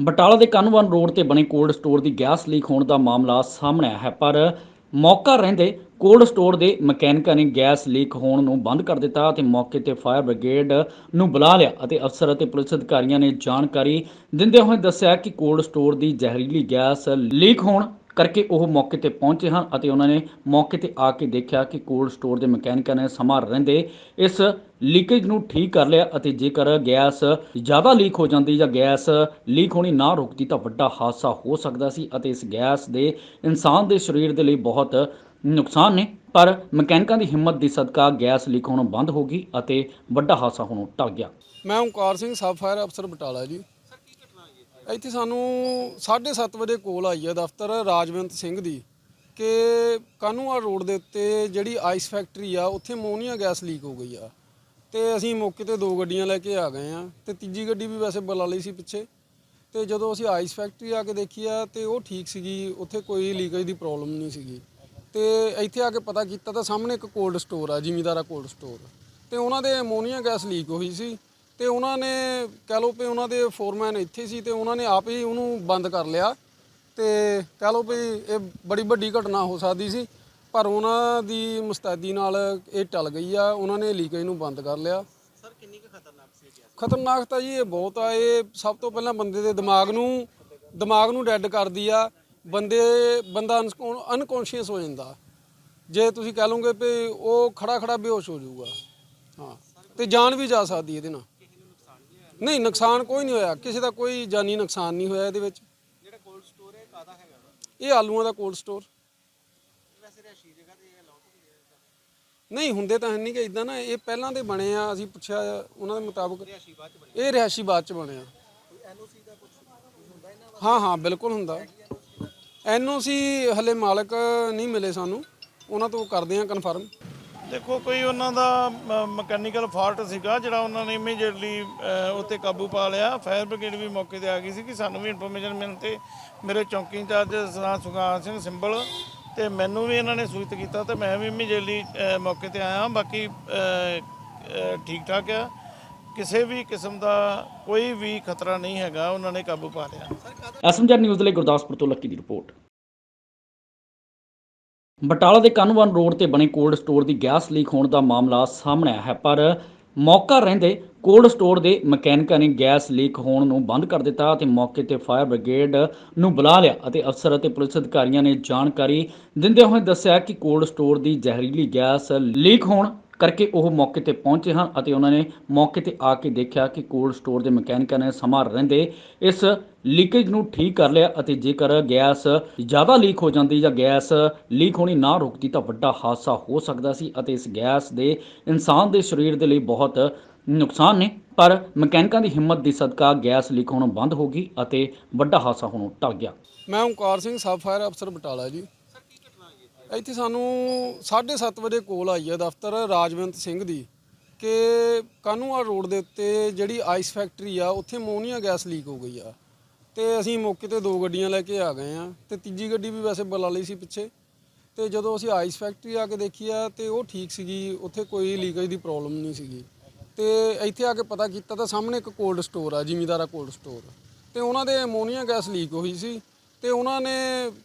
ਬਟਾਲਾ ਦੇ ਕਨਵਨ ਰੋਡ ਤੇ ਬਣੇ ਕੋਲਡ ਸਟੋਰ ਦੀ ਗੈਸ ਲੀਕ ਹੋਣ ਦਾ ਮਾਮਲਾ ਸਾਹਮਣੇ ਆਇਆ ਹੈ, ਪਰ ਮੌਕਾ ਰਹਿੰਦੇ ਕੋਲਡ ਸਟੋਰ ਦੇ ਮਕੈਨਿਕਾਂ ਨੇ ਗੈਸ ਲੀਕ ਹੋਣ ਨੂੰ ਬੰਦ ਕਰ ਦਿੱਤਾ ਅਤੇ ਮੌਕੇ ਤੇ ਫਾਇਰ ਬ੍ਰਿਗੇਡ ਨੂੰ ਬੁਲਾ ਲਿਆ ਅਤੇ ਅਫਸਰ ਅਤੇ ਪੁਲਿਸ ਅਧਿਕਾਰੀਆਂ ਨੇ ਜਾਣਕਾਰੀ ਦਿੰਦੇ ਹੋਏ ਦੱਸਿਆ ਕਿ ਕੋਲਡ ਸਟੋਰ ਦੀ ਜ਼ਹਿਰੀਲੀ ਗੈਸ ਲੀਕ ਹੋਣ ਕਰਕੇ ਉਹ ਮੌਕੇ ਤੇ ਪਹੁੰਚੇ ਹਨ ਅਤੇ ਉਹਨਾਂ ਨੇ ਮੌਕੇ ਤੇ ਆ ਕੇ ਦੇਖਿਆ ਕਿ ਕੋਲਡ ਸਟੋਰ ਦੇ ਮਕੈਨਿਕਾਂ ਨੇ ਸਮਾਂ ਰਹਿੰਦੇ ਇਸ ਲੀਕੇਜ ਨੂੰ ਠੀਕ ਕਰ ਲਿਆ ਅਤੇ ਜੇਕਰ ਗੈਸ ਜ਼ਿਆਦਾ ਲੀਕ ਹੋ ਜਾਂਦੀ ਜਾਂ ਗੈਸ ਲੀਕ ਹੋਣੀ ਨਾ ਰੁਕਦੀ ਤਾਂ ਵੱਡਾ ਹਾਦਸਾ ਹੋ ਸਕਦਾ ਸੀ ਅਤੇ ਇਸ ਗੈਸ ਦੇ ਇਨਸਾਨ ਦੇ ਸਰੀਰ ਦੇ ਲਈ ਬਹੁਤ ਨੁਕਸਾਨ ਨੇ। ਪਰ ਮਕੈਨਿਕਾਂ ਦੀ ਹਿੰਮਤ ਦੀ ਸਦਕਾ ਗੈਸ ਲੀਕ ਹੋਣੋਂ ਬੰਦ ਹੋ ਗਈ ਅਤੇ ਵੱਡਾ ਹਾਦਸਾ ਹੋਣੋਂ ਟਲ ਗਿਆ। ਮੈਂ ਓਮਕਾਰ ਸਿੰਘ, ਸਬ ਫਾਇਰ ਅਫਸਰ ਬਟਾਲਾ ਜੀ। ਇੱਥੇ ਸਾਨੂੰ 7:30 ਵਜੇ ਕੋਲ ਆਈ ਹੈ ਦਫ਼ਤਰ ਰਾਜਵੰਤ ਸਿੰਘ ਦੀ ਕਿ ਕਾਨੂੰਵਾਲ ਰੋਡ ਦੇ ਉੱਤੇ ਜਿਹੜੀ ਆਈਸ ਫੈਕਟਰੀ ਆ, ਉੱਥੇ ਅਮੋਨੀਆ ਗੈਸ ਲੀਕ ਹੋ ਗਈ ਆ। ਤੇ ਅਸੀਂ ਮੌਕੇ ਤੇ ਦੋ ਗੱਡੀਆਂ ਲੈ ਕੇ ਆ ਗਏ ਆ ਤੇ ਤੀਜੀ ਗੱਡੀ ਵੀ ਵੈਸੇ ਬੁਲਾ ਲਈ ਸੀ ਪਿੱਛੇ। ਤੇ ਜਦੋਂ ਅਸੀਂ ਆਈਸ ਫੈਕਟਰੀ ਆ ਕੇ ਦੇਖੀ ਆ ਤੇ ਉਹ ਠੀਕ ਸੀਗੀ, ਉੱਥੇ ਕੋਈ ਲੀਕੇਜ ਦੀ ਪ੍ਰੋਬਲਮ ਨਹੀਂ ਸੀਗੀ। ਤੇ ਇੱਥੇ ਆ ਕੇ ਪਤਾ ਕੀਤਾ ਤਾਂ ਸਾਹਮਣੇ ਇੱਕ ਕੋਲਡ ਸਟੋਰ ਆ, ਜ਼ਿਮੀਦਾਰਾ ਕੋਲਡ ਸਟੋਰ ਤੇ ਉਹਨਾਂ ਦੇ ਅਮੋਨੀਆ ਗੈਸ ਲੀਕ ਹੋਈ ਸੀ। ਤੇ ਉਹਨਾਂ ਨੇ ਕਹਿ ਲਓ ਵੀ ਉਹਨਾਂ ਦੇ ਫੋਰਮੈਨ ਇੱਥੇ ਸੀ ਤੇ ਉਹਨਾਂ ਨੇ ਆਪ ਹੀ ਉਹਨੂੰ ਬੰਦ ਕਰ ਲਿਆ ਤੇ ਕਹਿ ਲਓ ਵੀ ਇਹ ਬੜੀ ਵੱਡੀ ਘਟਨਾ ਹੋ ਸਕਦੀ ਸੀ ਪਰ ਉਹਨਾਂ ਦੀ ਮੁਸਤੈਦੀ ਨਾਲ ਇਹ ਟਲ ਗਈ ਆ ਉਹਨਾਂ ਨੇ ਲੀਕੇਜ ਨੂੰ ਬੰਦ ਕਰ ਲਿਆ। ਸਰ ਕਿੰਨੀ ਕੁ ਖਤਰਨਾਕ ਸੀ ਖਤਰਨਾਕ ਤਾਂ ਜੀ ਇਹ ਬਹੁਤ ਆ ਇਹ ਸਭ ਤੋਂ ਪਹਿਲਾਂ ਬੰਦੇ ਦੇ ਦਿਮਾਗ ਨੂੰ ਦਿਮਾਗ ਨੂੰ ਡੈਡ ਕਰਦੀ ਆ ਬੰਦੇ ਬੰਦਾ ਅਨਕੌਂਸ਼ੀਅਸ ਹੋ ਜਾਂਦਾ। ਜੇ ਤੁਸੀਂ ਕਹ ਲਓਗੇ ਵੀ ਉਹ ਖੜਾ ਖੜਾ ਬੇਹੋਸ਼ ਹੋ ਜਾਊਗਾ ਹਾਂ ਤੇ ਜਾਨ ਵੀ ਜਾ ਸਕਦੀ ਇਹਦੇ ਨਾਲ। ਨਹੀਂ ਨੁਕਸਾਨ ਕੋਈ ਨਹੀਂ ਹੋਇਆ। ਕਿਸੇ ਦਾ ਕੋਈ ਜਾਨੀ ਨੁਕਸਾਨ ਨਹੀਂ ਹੋਇਆ ਇਹਦੇ ਵਿੱਚ। ਜਿਹੜਾ ਕੋਲਡ ਸਟੋਰ ਹੈ ਕਾਦਾ ਹੈਗਾ? ਇਹ ਆਲੂਆਂ ਦਾ ਕੋਲਡ ਸਟੋਰ ਵੈਸੇ ਰਿਹਾਇਸ਼ੀ ਜਗ੍ਹਾ ਤੇ ਇਹ ਅਲਾਉਡ ਹੁੰਦੀ ਹੈ ਨਹੀਂ ਹੁੰਦੇ ਤਾਂ ਨਹੀਂ ਕਿ ਇਦਾਂ ਨਾ ਇਹ ਪਹਿਲਾਂ ਦੇ ਬਣੇ ਆ ਅਸੀਂ ਪੁੱਛਿਆ ਉਹਨਾਂ ਦੇ ਮੁਤਾਬਕ। ਰਿਹਾਇਸ਼ੀ ਬਾਅਦ ਚ ਬਣੀ। ਇਹ ਰਿਹਾਇਸ਼ੀ ਬਾਅਦ ਚ ਬਣੇ ਆ। ਕੋਈ ਐਨਓਸੀ ਦਾ ਕੁਝ ਹੁੰਦਾ ਇਹਨਾਂ ਹਾਂ ਹਾਂ ਬਿਲਕੁਲ ਹੁੰਦਾ। ਐਨਓਸੀ ਹਲੇ ਮਾਲਕ ਨਹੀਂ ਮਿਲੇ ਸਾਨੂੰ। ਉਹਨਾਂ ਤੋਂ ਕਰਦੇ ਆ ਕਨਫਰਮ ਦੇਖੋ, ਕੋਈ ਉਹਨਾਂ ਦਾ ਮਕੈਨੀਕਲ ਫਾਲਟ ਸੀਗਾ, ਜਿਹੜਾ ਉਹਨਾਂ ਨੇ ਇਮੀਡੀਏਟਲੀ ਉੱਤੇ ਕਾਬੂ ਪਾ ਲਿਆ। ਫਾਇਰ ਬ੍ਰਿਗੇਡ ਵੀ ਮੌਕੇ ਤੇ ਆ ਗਈ ਸੀ ਕਿ ਸਾਨੂੰ ਵੀ ਇਨਫੋਰਮੇਸ਼ਨ ਮਿਲਣ ਤੇ ਮੇਰੇ ਚੌਂਕੀ ਇੰਚਾਰਜ ਸਰਦਾਰ ਸੁਖਾਨ ਸਿੰਘ ਸਿੰਬਲ ਤੇ ਮੈਨੂੰ ਵੀ ਇਹਨਾਂ ਨੇ ਸੂਚਿਤ ਕੀਤਾ ਤੇ ਮੈਂ ਵੀ ਇਮੀਡੀਏਟਲੀ ਮੌਕੇ ਤੇ ਆਇਆ। ਬਾਕੀ ਠੀਕ ਠਾਕ ਆ। ਕਿਸੇ ਵੀ ਕਿਸਮ ਦਾ ਕੋਈ ਵੀ ਖਤਰਾ ਨਹੀਂ ਹੈਗਾ, ਉਹਨਾਂ ਨੇ ਕਾਬੂ ਪਾ ਲਿਆ। ਐਸਐਮਜੀ ਨਿਊਜ਼ ਲਈ ਗੁਰਦਾਸਪੁਰ ਤੋਂ ਲੱਕੀ ਦੀ ਰਿਪੋਰਟ। ਬਟਾਲਾ ਦੇ ਕਨਵਨ ਰੋਡ ਤੇ ਬਣੇ ਕੋਲਡ ਸਟੋਰ ਦੀ ਗੈਸ ਲੀਕ ਹੋਣ ਦਾ ਮਾਮਲਾ ਸਾਹਮਣੇ ਆਇਆ ਹੈ, ਪਰ ਮੌਕਾ ਰਹਿੰਦੇ ਕੋਲਡ ਸਟੋਰ ਦੇ ਮਕੈਨਿਕਾਂ ਨੇ ਗੈਸ ਲੀਕ ਹੋਣ ਨੂੰ ਬੰਦ ਕਰ ਦਿੱਤਾ ਅਤੇ ਮੌਕੇ ਤੇ ਫਾਇਰ ਬ੍ਰਿਗੇਡ ਨੂੰ ਬੁਲਾ ਲਿਆ ਅਤੇ ਅਫਸਰ ਅਤੇ ਪੁਲਿਸ ਅਧਿਕਾਰੀਆਂ ਨੇ ਜਾਣਕਾਰੀ ਦਿੰਦੇ ਹੋਏ ਦੱਸਿਆ ਕਿ ਕੋਲਡ ਸਟੋਰ ਦੀ ਜ਼ਹਿਰੀਲੀ ਗੈਸ ਲੀਕ ਹੋਣ ਕਰਕੇ ਉਹ ਮੌਕੇ ਤੇ ਪਹੁੰਚੇ ਹਨ ਅਤੇ ਉਹਨਾਂ ਨੇ ਮੌਕੇ ਤੇ ਆ ਕੇ ਦੇਖਿਆ ਕਿ ਕੋਲਡ ਸਟੋਰ ਦੇ ਮਕੈਨਿਕਾਂ ਨੇ ਸਮਾਂ ਰਹਿੰਦੇ, ਇਸ ਲੀਕੇਜ ਨੂੰ ਠੀਕ ਕਰ ਲਿਆ ਅਤੇ ਜੇਕਰ ਗੈਸ ਜ਼ਿਆਦਾ ਲੀਕ ਹੋ ਜਾਂਦੀ ਜਾਂ ਗੈਸ ਲੀਕ ਹੋਣੀ ਨਾ ਰੁਕਦੀ ਤਾਂ ਵੱਡਾ ਹਾਦਸਾ ਹੋ ਸਕਦਾ ਸੀ ਅਤੇ ਇਸ ਗੈਸ ਦੇ ਇਨਸਾਨ ਦੇ ਸਰੀਰ ਦੇ ਲਈ ਬਹੁਤ ਨੁਕਸਾਨ ਨੇ। ਪਰ ਮਕੈਨਿਕਾਂ ਦੀ ਹਿੰਮਤ ਦੀ ਸਦਕਾ ਗੈਸ ਲੀਕ ਹੋਣੋਂ ਬੰਦ ਹੋ ਗਈ ਅਤੇ ਵੱਡਾ ਹਾਦਸਾ ਹੋਣੋਂ ਟਲ ਗਿਆ। ਮੈਂ ਓਂਕਾਰ ਸਿੰਘ, ਸਬ ਫਾਇਰ ਅਫਸਰ ਬਟਾਲਾ ਜੀ ਸਰ ਕੀ ਘਟਨਾ ਹੋਈ ਹੈ ਇੱਥੇ ਸਾਨੂੰ 7:30 ਵਜੇ ਕੋਲ ਆਈ ਹੈ ਦਫ਼ਤਰ ਰਾਜਵੰਤ ਸਿੰਘ ਦੀ ਕਿ ਕਾਨੂੰਵਾਲ ਰੋਡ ਦੇ ਉੱਤੇ ਜਿਹੜੀ ਆਈਸ ਫੈਕਟਰੀ ਆ, ਉੱਥੇ ਅਮੋਨੀਆ ਗੈਸ ਲੀਕ ਹੋ ਗਈ ਆ। ਤੇ ਅਸੀਂ ਮੌਕੇ ਤੇ ਦੋ ਗੱਡੀਆਂ ਲੈ ਕੇ ਆ ਗਏ ਆ ਤੇ ਤੀਜੀ ਗੱਡੀ ਵੀ ਵੈਸੇ ਬੁਲਾ ਲਈ ਸੀ ਪਿੱਛੇ। ਤੇ ਜਦੋਂ ਅਸੀਂ ਆਈਸ ਫੈਕਟਰੀ ਆ ਕੇ ਦੇਖੀ ਆ ਤੇ ਉਹ ਠੀਕ ਸੀਗੀ, ਉੱਥੇ ਕੋਈ ਲੀਕੇਜ ਦੀ ਪ੍ਰੋਬਲਮ ਨਹੀਂ ਸੀਗੀ। ਤੇ ਇੱਥੇ ਆ ਕੇ ਪਤਾ ਕੀਤਾ ਤਾਂ ਸਾਹਮਣੇ ਇੱਕ ਕੋਲਡ ਸਟੋਰ ਆ, ਜ਼ਿਮੀਦਾਰਾ ਕੋਲਡ ਸਟੋਰ। ਤੇ ਉਹਨਾਂ ਦੇ ਅਮੋਨੀਆ ਗੈਸ ਲੀਕ ਹੋਈ ਸੀ ਤੇ ਉਹਨਾਂ ਨੇ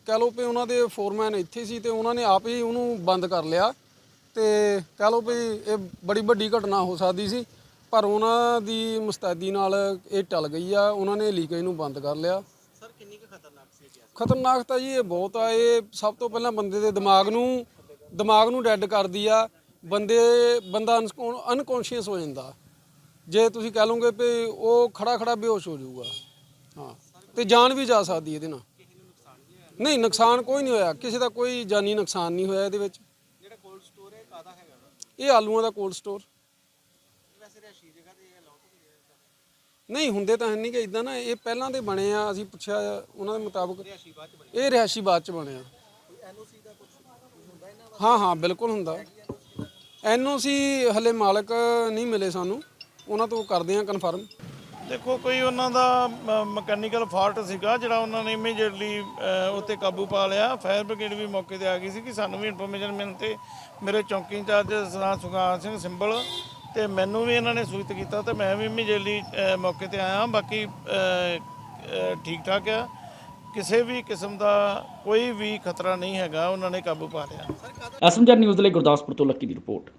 ਕਹਿ ਲਓ ਵੀ ਉਹਨਾਂ ਦੇ ਫੋਰਮੈਨ ਇੱਥੇ ਸੀ ਤੇ ਉਹਨਾਂ ਨੇ ਆਪ ਹੀ ਉਹਨੂੰ ਬੰਦ ਕਰ ਲਿਆ ਤੇ ਕਹਿ ਲਓ ਵੀ ਇਹ ਬੜੀ ਵੱਡੀ ਘਟਨਾ ਹੋ ਸਕਦੀ ਸੀ ਪਰ ਉਹਨਾਂ ਦੀ ਮੁਸਤੈਦੀ ਨਾਲ ਇਹ ਟਲ ਗਈ ਆ ਉਹਨਾਂ ਨੇ ਲੀਕੇਜ ਨੂੰ ਬੰਦ ਕਰ ਲਿਆ। ਸਰ ਕਿੰਨੀ ਕੁ ਖਤਰਨਾਕ ਸੀ ਇਹ ਖਤਰਨਾਕ ਤਾਂ ਜੀ ਇਹ ਬਹੁਤ ਆ ਇਹ ਸਭ ਤੋਂ ਪਹਿਲਾਂ ਬੰਦੇ ਦੇ ਦਿਮਾਗ ਨੂੰ ਦਿਮਾਗ ਨੂੰ ਡੈਡ ਕਰਦੀ ਆ ਬੰਦੇ ਬੰਦਾ ਅਨਕੌਂਸ਼ੀਅਸ ਹੋ ਜਾਂਦਾ। ਜੇ ਤੁਸੀਂ ਕਹ ਲਓਗੇ ਵੀ ਉਹ ਖੜਾ ਖੜਾ ਬੇਹੋਸ਼ ਹੋ ਜਾਊਗਾ। ਹਾਂ ਤੇ ਜਾਨ ਵੀ ਜਾ ਸਕਦੀ ਇਹਦੇ ਨਾਲ। ਨਹੀਂ ਨੁਕਸਾਨ ਕੋਈ ਨਹੀਂ ਹੋਇਆ। ਕਿਸੇ ਦਾ ਕੋਈ ਜਾਨੀ ਨੁਕਸਾਨ ਨਹੀਂ ਹੋਇਆ ਇਹਦੇ ਵਿੱਚ। ਜਿਹੜਾ ਕੋਲਡ ਸਟੋਰ ਹੈ ਕਾਦਾ ਹੈਗਾ ਵਾ? ਇਹ ਆਲੂਆਂ ਦਾ ਕੋਲਡ ਸਟੋਰ ਵੈਸੇ ਰਿਹਾਇਸ਼ੀ ਜਗ੍ਹਾ ਤੇ ਇਹ ਅਲਾਉਡ ਹੁੰਦੀ ਹੈ ਨਹੀਂ ਹੁੰਦੇ ਤਾਂ ਹੈ ਨਹੀਂ ਕਿ ਇਦਾਂ ਨਾ ਇਹ ਪਹਿਲਾਂ ਦੇ ਬਣੇ ਆ ਅਸੀਂ ਪੁੱਛਿਆ ਉਹਨਾਂ ਦੇ ਮੁਤਾਬਕ। ਰਿਹਾਇਸ਼ੀ ਬਾਅਦ ਚ ਬਣੀ। ਇਹ ਰਿਹਾਇਸ਼ੀ ਬਾਅਦ ਚ ਬਣੇ ਆ। ਕੋਈ ਐਨਓਸੀ ਦਾ ਕੁਝ ਹੁੰਦਾ ਇਹਨਾਂ ਹਾਂ ਹਾਂ ਬਿਲਕੁਲ ਹੁੰਦਾ। ਐਨਓਸੀ ਹਲੇ ਮਾਲਕ ਨਹੀਂ ਮਿਲੇ ਸਾਨੂੰ। ਉਹਨਾਂ ਤੋਂ ਕਰਦੇ ਆ ਕਨਫਰਮ ਦੇਖੋ, ਕੋਈ ਉਹਨਾਂ ਦਾ ਮਕੈਨੀਕਲ ਫਾਲਟ ਸੀਗਾ, ਜਿਹੜਾ ਉਹਨਾਂ ਨੇ ਇਮੀਡੀਏਟਲੀ ਉੱਤੇ ਕਾਬੂ ਪਾ ਲਿਆ। ਫਾਇਰ ਬ੍ਰਿਗੇਡ ਵੀ ਮੌਕੇ ਤੇ ਆ ਗਈ ਸੀ ਕਿ ਸਾਨੂੰ ਵੀ ਇਨਫੋਰਮੇਸ਼ਨ ਮਿਲਣ ਤੇ ਮੇਰੇ ਚੌਂਕੀ ਇੰਚਾਰਜ ਸਰਦਾਰ ਸੁਖਾਨ ਸਿੰਘ ਸਿੰਬਲ ਤੇ ਮੈਨੂੰ ਵੀ ਇਹਨਾਂ ਨੇ ਸੂਚਿਤ ਕੀਤਾ ਤੇ ਮੈਂ ਵੀ ਇਮੀਡੀਏਟਲੀ ਮੌਕੇ ਤੇ ਆਇਆ। ਬਾਕੀ ਠੀਕ ਠਾਕ ਆ। ਕਿਸੇ ਵੀ ਕਿਸਮ ਦਾ ਕੋਈ ਵੀ ਖਤਰਾ ਨਹੀਂ ਹੈਗਾ, ਉਹਨਾਂ ਨੇ ਕਾਬੂ ਪਾ ਲਿਆ। ਐਸਐਮਜੀ ਨਿਊਜ਼ ਲਈ ਗੁਰਦਾਸਪੁਰ ਤੋਂ ਲੱਕੀ ਦੀ ਰਿਪੋਰਟ।